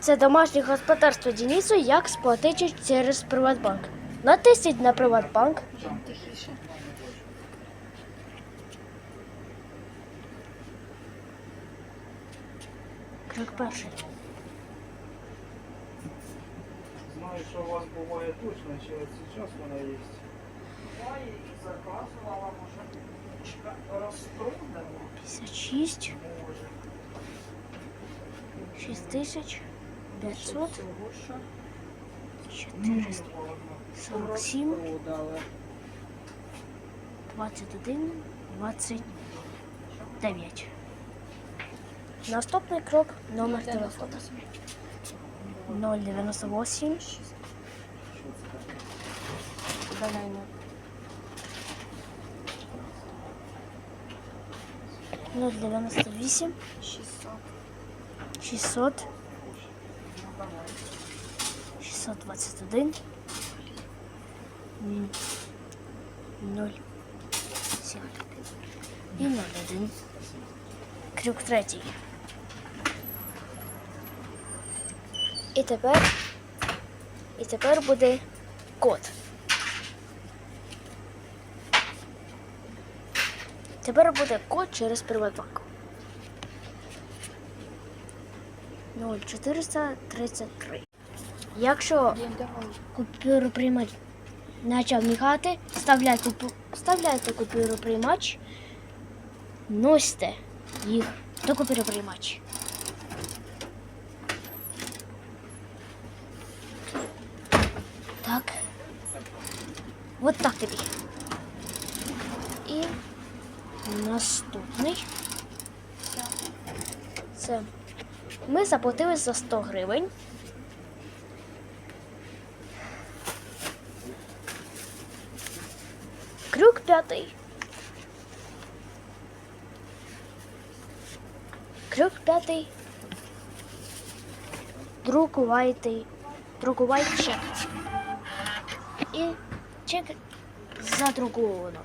Це домашнє господарство Денису, як сплатити через Приватбанк. Натисніть на Приватбанк. Крок перший. Знаю, що у вас буває точно, чи от зараз вона є. Буває і заказувала, може, розтруднено. 56, 6 тисяч, 500, Всього, що 447, розпродали. 21, 29. Наступний крок номер телефону. 098 Удаляємо. 098 600. 600 Ну, давай. 621 м, 0 7 і 01. Крюк третій. І тепер, і тепер буде код. Тепер буде код через Приватбанк. 0433. Якщо День, купюру приймач почав мігати, вставляйте, вставляйте купюру приймач, носьте їх до купюри приймач. Так. От так тобі. І наступний. Це ми заплатили за 100 гривень. Крюк п'ятий. Крюк п'ятий. Друкувайте. Друкувайте чек. І чек задруковано.